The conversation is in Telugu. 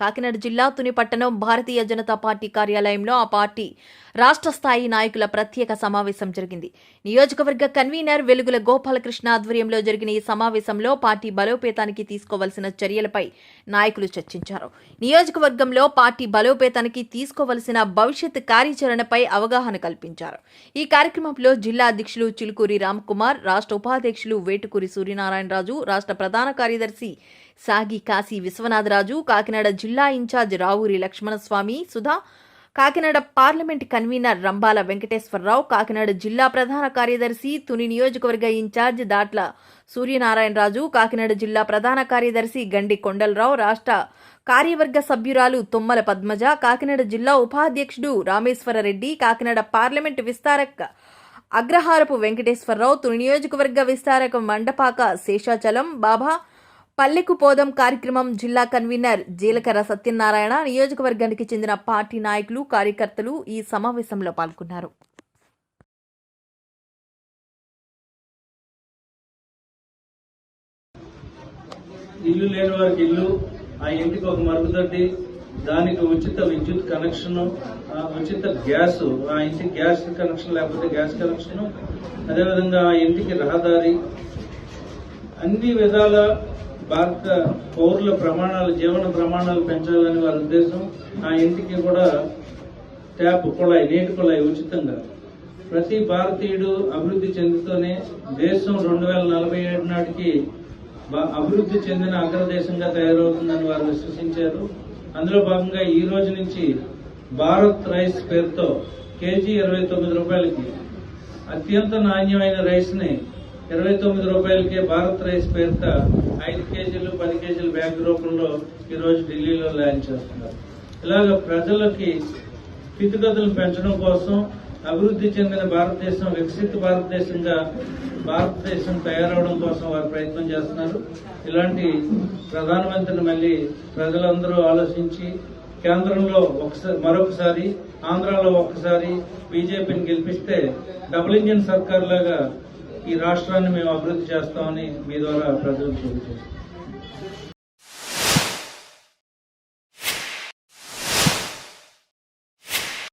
కాకినాడ జిల్లా తుని పట్టణం భారతీయ జనతా పార్టీ కార్యాలయంలో ఆ పార్టీ రాష్ట్ర స్థాయి నాయకుల ప్రత్యేక సమావేశం జరిగింది. నియోజకవర్గ కన్వీనర్ వెలుగుల గోపాలకృష్ణ ఆధ్వర్యంలో జరిగిన ఈ సమావేశంలో పార్టీ బలోపేతానికి తీసుకోవలసిన చర్యలపై నాయకులు చర్చించారు. నియోజకవర్గంలో పార్టీ బలోపేతానికి తీసుకోవలసిన భవిష్యత్ కార్యాచరణపై అవగాహన కల్పించారు. ఈ కార్యక్రమంలో జిల్లా అధ్యక్షులు చిలుకూరి రామ్కుమార్ రాష్ట్ర ఉపాధ్యక్షులు వేటుకూరి సూర్యనారాయణరాజు రాష్ట్ర ప్రధాన కార్యదర్శి సాగి కాశీ విశ్వనాథరాజు కాకినాడ జిల్లా incharge Ravuri Lakshmanaswamy Sudha Kakinada parliament convener Rambala Venkateswararao Kakinada జిల్లా ప్రధాన కార్యదర్శి తుని నియోజకవర్గ ఇన్ఛార్జ్ దాట్ల సూర్యనారాయణరాజు కాకినాడ జిల్లా ప్రధాన కార్యదర్శి గండి కొండలరావు రాష్ట్ర కార్యవర్గ సభ్యురాలు తుమ్మల పద్మజ కాకినాడ జిల్లా ఉపాధ్యక్షుడు రామేశ్వరరెడ్డి కాకినాడ పార్లమెంట్ విస్తారక అగ్రహారపు వెంకటేశ్వరరావు తుని నియోజకవర్గ విస్తారక మండపాక శేషాచలం బాబా పల్లెకు పోదం కార్యక్రమం జిల్లా కన్వీనర్ జీలకర్ర సత్యనారాయణ నియోజకవర్గానికి చెందిన పార్టీ నాయకులు కార్యకర్తలు ఈ సమావేశంలో పాల్గొన్నారు. ఇల్లు లేని వారికి ఇల్లు ఆ ఇంటికి ఒక మరుగుదొడ్డి దానికి ఉచిత విద్యుత్ కనెక్షన్ ఉచిత గ్యాస్ ఆ ఇంటికి గ్యాస్ కనెక్షన్ లేకపోతే గ్యాస్ కనెక్షన్ అదేవిధంగా ఆ ఇంటికి రహదారి అన్ని విధాల భారత పౌరుల ప్రమాణాలు జీవన ప్రమాణాలు పెంచాలని వారి ఉద్దేశం ఆ ఇంటికి కూడా ట్యాప్ కుళాయి నీటి కుళాయి ఉచితంగా. ప్రతి భారతీయుడు అభివృద్ధి చెందుతూనే దేశం రెండు వేల నలభై ఏడు నాటికి అభివృద్ధి చెందిన అగ్రదేశంగా తయారవుతుందని వారు విశ్వసించారు. అందులో భాగంగా ఈ రోజు నుంచి భారత్ రైస్ పేరుతో కేజీ ఇరవై తొమ్మిది రూపాయలకి అత్యంత నాణ్యమైన రైస్ని ఇరవై తొమ్మిది రూపాయలకే భారత్ రైస్ పేరుతో ఐదు కేజీలు పది కేజీలు బ్యాగ్ రూపంలో ఈరోజు ఢిల్లీలో ల్యాండ్ చేస్తున్నారు. ఇలాగ ప్రజలకి స్థితిగతులు పెంచడం కోసం అభివృద్ధి చెందిన భారతదేశం వికసిత భారతదేశంగా భారతదేశం తయారవడం కోసం వారు ప్రయత్నం చేస్తున్నారు. ఇలాంటి ప్రధానమంత్రిని మళ్ళీ ప్రజలందరూ ఆలోచించి కేంద్రంలో ఒకసారి మరొకసారి ఆంధ్రాలో ఒక్కసారి బీజేపీని గెలిపిస్తే డబుల్ ఇంజిన్ సర్కార్ లాగా ఈ రాష్ట్రాన్ని మేము అభివృద్ధి చేస్తామని మీ ద్వారా ప్రజలకు చూపించారు